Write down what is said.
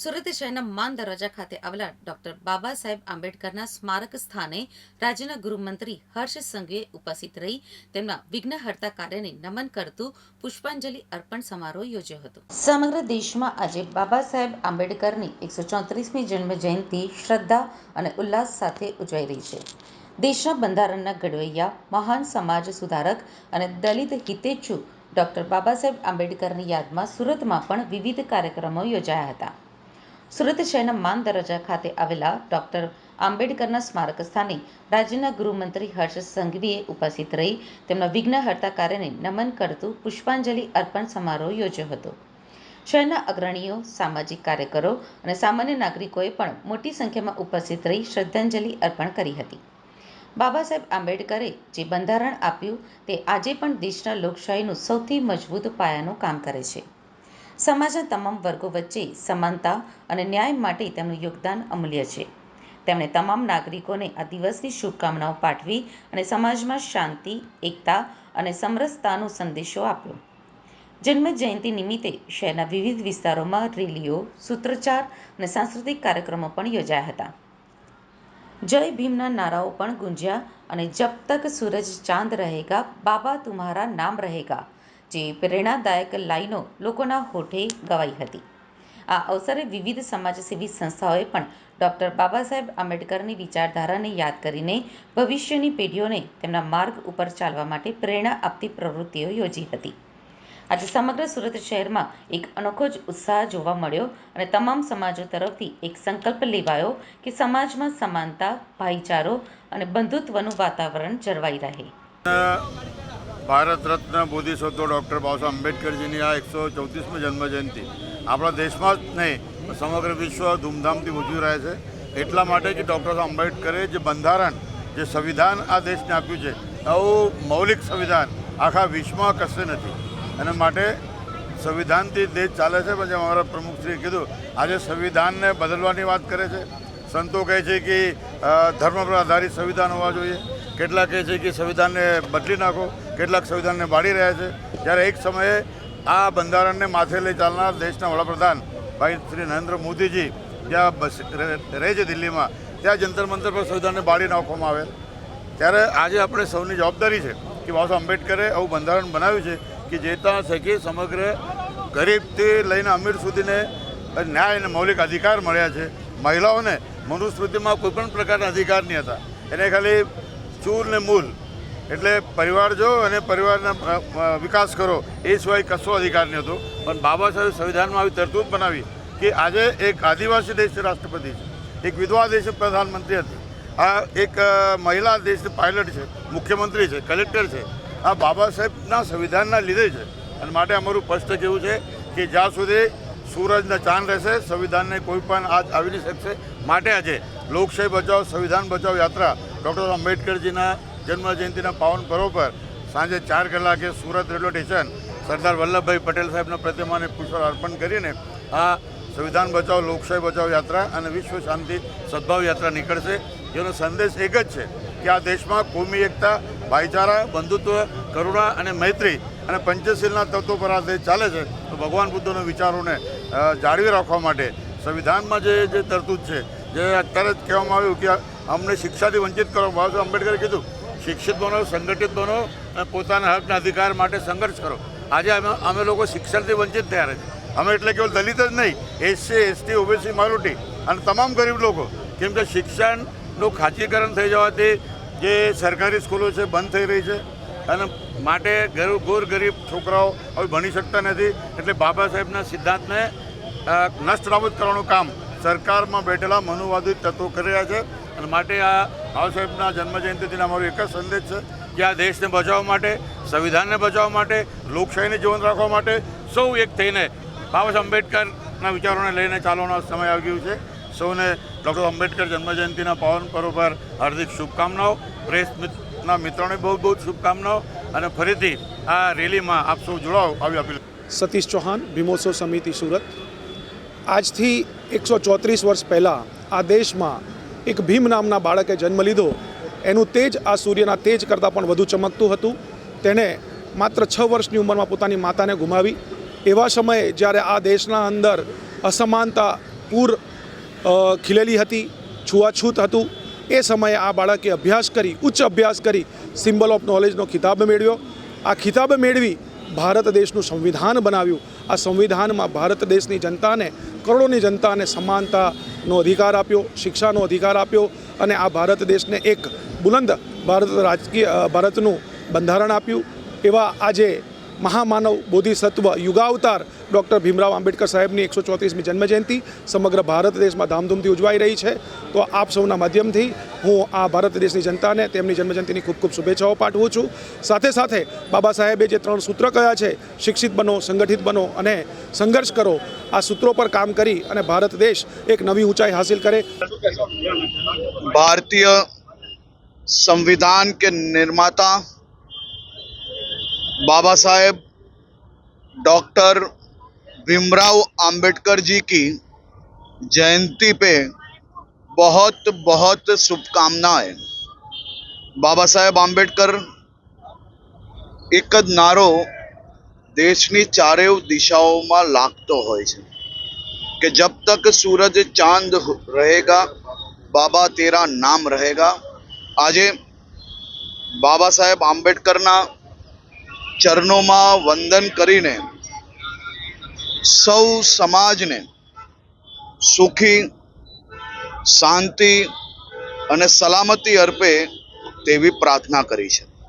સુરત શહેરના માન દરવાજા ખાતે આવેલા ડોક્ટર બાબા સાહેબ આંબેડકરના સ્મારક સ્થાને રાજ્યના ગૃહમંત્રી હર્ષ સંઘવીએ ઉપસ્થિત રહી તેમના વિઘ્નહર્તા કાર્યને નમન કરતું પુષ્પાંજલિ અર્પણ સમારોહ યોજ્યો હતો. સમગ્ર દેશમાં આજે બાબા સાહેબ આંબેડકરની એકસો ચોત્રીસમી જન્મ જયંતિ શ્રદ્ધા અને ઉલ્લાસ સાથે ઉજવાઈ રહી છે. દેશના બંધારણના ઘડવૈયા, મહાન સમાજ સુધારક અને દલિત હિતેચ્છુ ડોક્ટર બાબા સાહેબ આંબેડકરની યાદમાં સુરતમાં પણ વિવિધ કાર્યક્રમો યોજાયા હતા. સુરત શહેરના માન દરવાજા ખાતે આવેલા ડોક્ટર આંબેડકરના સ્મારક સ્થાને રાજ્યના ગૃહમંત્રી હર્ષ સંઘવીએ ઉપસ્થિત રહી તેમના વિઘ્નહર્તા કાર્યને નમન કરતું પુષ્પાંજલિ અર્પણ સમારોહ યોજ્યો હતો. શહેરના અગ્રણીઓ, સામાજિક કાર્યકરો અને સામાન્ય નાગરિકોએ પણ મોટી સંખ્યામાં ઉપસ્થિત રહી શ્રદ્ધાંજલિ અર્પણ કરી હતી. બાબા સાહેબ આંબેડકરે જે બંધારણ આપ્યું તે આજે પણ દેશના લોકશાહીનું સૌથી મજબૂત પાયાનું કામ કરે છે. સમાજના તમામ વર્ગો વચ્ચે સમાનતા અને ન્યાય માટે તેમનું યોગદાન અમૂલ્ય છે. તેમણે તમામ નાગરિકોને આ દિવસની શુભકામનાઓ પાઠવી અને સમાજમાં શાંતિ, એકતા અને સમરસતાનો સંદેશો આપ્યો. જન્મ જયંતિ નિમિત્તે શહેરના વિવિધ વિસ્તારોમાં રેલીઓ સૂત્રોચ્ચાર અને સાંસ્કૃતિક કાર્યક્રમો પણ યોજાયા હતા. જય ભીમના નારાઓ પણ ગુંજ્યા અને જબ તક સૂરજ ચાંદ રહેગા, બાબા તુમ્હારા નામ રહેગા. જે પ્રેરણાદાયક લાઈનો લોકોના હોઠે ગવાઈ હતી. આ અવસરે વિવિધ સમાજસેવી સંસ્થાઓએ પણ ડૉક્ટર બાબા સાહેબ આંબેડકરની વિચારધારાને યાદ કરીને ભવિષ્યની પેઢીઓને તેમના માર્ગ ઉપર ચાલવા માટે પ્રેરણા આપતી પ્રવૃત્તિઓ યોજી હતી. આજે સમગ્ર સુરત શહેરમાં એક અનોખો જ ઉત્સાહ જોવા મળ્યો અને તમામ સમાજો તરફથી એક સંકલ્પ લેવાયો કે સમાજમાં સમાનતા, ભાઈચારો અને બંધુત્વનું વાતાવરણ જળવાઈ રહે. ભારત રત્ન બોધિસત્વ ડૉક્ટર બાબા આંબેડકરજીની આ એકસો ચૌત્રીસમી જન્મજયંતિ આપણા દેશમાં જ નહીં સમગ્ર વિશ્વ ધૂમધામથી ઉજવી રહ્યા છે. એટલા માટે કે ડૉક્ટર આંબેડકરે જે બંધારણ, જે સંવિધાન આ દેશને આપ્યું છે, આવું મૌલિક સંવિધાન આખા વિશ્વમાં કશે નથી. એના માટે સંવિધાનથી દેશ ચાલે છે, પછી અમારા પ્રમુખશ્રીએ કીધું, આજે સંવિધાનને બદલવાની વાત કરે છે. સંતો કહે છે કે ધર્મ પર આધારિત સંવિધાન હોવા જોઈએ. કેટલા કહે છે કે સંવિધાનને બદલી નાખો. કેટલાક સંવિધાનને બાળી રહ્યા છે. જ્યારે એક સમયે આ બંધારણને માથે લઈ ચાલનાર દેશના વડાપ્રધાન ભાઈ શ્રી નરેન્દ્ર મોદીજી જ્યાં બસ રહે- છે દિલ્હીમાં. ત્યાં જંતર મંતર પર સંવિધાનને બાળી નાખવામાં આવે ત્યારે આજે આપણે સૌની જવાબદારી છે કે બાબા આંબેડકરે આવું બંધારણ બનાવ્યું છે કે જે ત્યાં થકી સમગ્ર ગરીબથી લઈને અમીર સુધીને ન્યાય અને મૌલિક અધિકાર મળ્યા છે. મહિલાઓને મનુસ્મૃતિમાં કોઈપણ પ્રકારના અધિકાર નહીં હતા. એને ખાલી ચૂર ને મૂલ એટલે પરિવાર જો અને પરિવારના વિકાસ કરો, એ સિવાય કશો અધિકાર નહીં હતો. પણ બાબા સાહેબ સંવિધાનમાં આવી તરતૂત બનાવી કે આજે એક આદિવાસી દેશની રાષ્ટ્રપતિ છે. એક વિધવા દેશની પ્રધાનમંત્રી હતી. આ એક મહિલા દેશની પાયલટ છે, મુખ્યમંત્રી છે, કલેક્ટર છે. આ બાબા સાહેબના સંવિધાનના લીધે છે. અને માટે અમારું સ્પષ્ટ કહેવું છે કે જ્યાં સુધી સૂરજના ચાંદ રહેશે, સંવિધાનને કોઈ પણ આજ આવી નહીં શકશે. માટે આજે લોકશાહી બચાવ, સંવિધાન બચાવ યાત્રા ડૉક્ટર આંબેડકરજીના જન્મ જયંતિના પાવન પર્વ પર સાંજે ચાર કલાકે સુરત રેલવે સ્ટેશન સરદાર વલ્લભભાઈ પટેલ સાહેબના પ્રતિમાને પુષ્પ અર્પણ કરીને આ સંવિધાન બચાવ, લોકશાહી બચાવ યાત્રા અને વિશ્વ શાંતિ સદભાવ યાત્રા નીકળશે. જેનો સંદેશ એક જ છે કે આ દેશમાં કોમી એકતા, ભાઈચારા, બંધુત્વ, કરુણા અને મૈત્રી અને પંચશીલના તત્વો પર આ દેશ ચાલે છે, તો ભગવાન બુદ્ધના વિચારોને જાળવી રાખવા માટે સંવિધાનમાં જે જે તરતૂત છે, જે અત્યારે જ કહેવામાં આવ્યું કે અમને શિક્ષાથી વંચિત કરવામાં બાબા સાહેબ આંબેડકરે કીધું શિક્ષિત બનો, સંગઠિત બનો અને પોતાના હકના અધિકાર માટે સંઘર્ષ કરો. આજે અમે અમે લોકો શિક્ષણથી વંચિત થયા છે. અમે એટલે કેવલ દલિત જ નહીં, એસસી, એસટી, ઓબીસી મારુટી અને તમામ ગરીબ લોકો. કેમ કે શિક્ષણનું ખાનગીકરણ થઈ જવાથી જે સરકારી સ્કૂલો છે બંધ થઈ રહી છે અને માટે ગરીબ ગોર ગરીબ છોકરાઓ હવે ભણી શકતા નથી. એટલે બાબા સાહેબના સિદ્ધાંતને નષ્ટ નાબૂદ કરવાનું કામ સરકારમાં બેઠેલા મનુવાદી તત્વો કરી રહ્યા છે અને માટે આ બાબા સાહેબના જન્મજયંતિથી અમારો એક જ સંદેશ છે કે આ દેશને બચાવવા માટે, સંવિધાનને બચાવવા માટે, લોકશાહીને જીવંત રાખવા માટે સૌ એક થઈને બાબા સાહેબ આંબેડકરના વિચારોને લઈને ચાલવાનો સમય આવી ગયો છે. સૌને ડૉક્ટર આંબેડકર જન્મજયંતિના પાવન પર્વ પર હાર્દિક શુભકામનાઓ, પ્રેસ મિત્રના મિત્રોને બહુ બહુ શુભકામનાઓ અને ફરીથી આ રેલીમાં આપ સૌ જોડાઓ આવી અપીલ. સતીશ ચૌહાણ, ભીમોત્સવ સમિતિ સુરત. આજથી એકસો ચોત્રીસ વર્ષ પહેલાં આ દેશમાં એક ભીમ નામના બાળકે જન્મ લીધો. એનું તેજ આ સૂર્યના તેજ કરતાં પણ વધુ ચમકતું હતું. તેણે માત્ર છ વર્ષની ઉંમરમાં પોતાની માતાને ગુમાવી. એવા સમયે જ્યારે આ દેશના અંદર અસમાનતા પૂર ખીલેલી હતી, છૂઆછૂત હતું, એ સમયે આ બાળકે અભ્યાસ કરી, ઉચ્ચ અભ્યાસ કરી સિમ્બલ ઓફ નોલેજનો ખિતાબ મેળવ્યો. આ ખિતાબ મેળવી ભારત દેશનું સંવિધાન બનાવ્યું. આ સંવિધાનમાં ભારત દેશની જનતાને, કરોડોની જનતાને સમાનતાનો અધિકાર આપ્યો, શિક્ષાનો અધિકાર આપ્યો અને આ ભારત દેશને એક બુલંદ ભારત રાજકીય ભારતનું બંધારણ આપ્યું. એવા આજે મહામાનવ બોધિસત્વ યુગાવતાર ડૉક્ટર ભીમરાવ આંબેડકર સાહેબની એકસો ચોત્રીસમી જન્મજયંતિ સમગ્ર ભારત દેશમાં ધામધૂમથી ઉજવાઈ રહી છે. તો આપ સૌના માધ્યમથી હું આ ભારત દેશની જનતાને તેમની જન્મજયંતિની ખૂબ ખૂબ શુભેચ્છાઓ પાઠવું છું. સાથે સાથે બાબા સાહેબે જે ત્રણ સૂત્ર કયા છે, શિક્ષિત બનો, સંગઠિત બનો અને સંઘર્ષ કરો, આ સૂત્રો પર કામ કરી અને ભારત દેશ એક નવી ઊંચાઈ હાંસિલ કરે. ભારતીય સંવિધાન કે નિર્માતા बाबा साहेब डॉक्टर भीमराव अंबेडकर जी की जयंती पे बहुत बहुत शुभकामनाएं બાબા સાહેબ આંબેડકર એક જ નારો દેશની ચારેય દિશાઓમાં લાગતો હોય છે કે જબ તક સૂરજ ચાંદ રહેગા બાબા તેરા નામ રહેગા આજે બાબા સાહેબ આંબેડકરના ચરણોમાં વંદન કરીને સૌ સમાજને સુખી શાંતિ અને સલામતી અર્પે તેવી પ્રાર્થના કરી છે.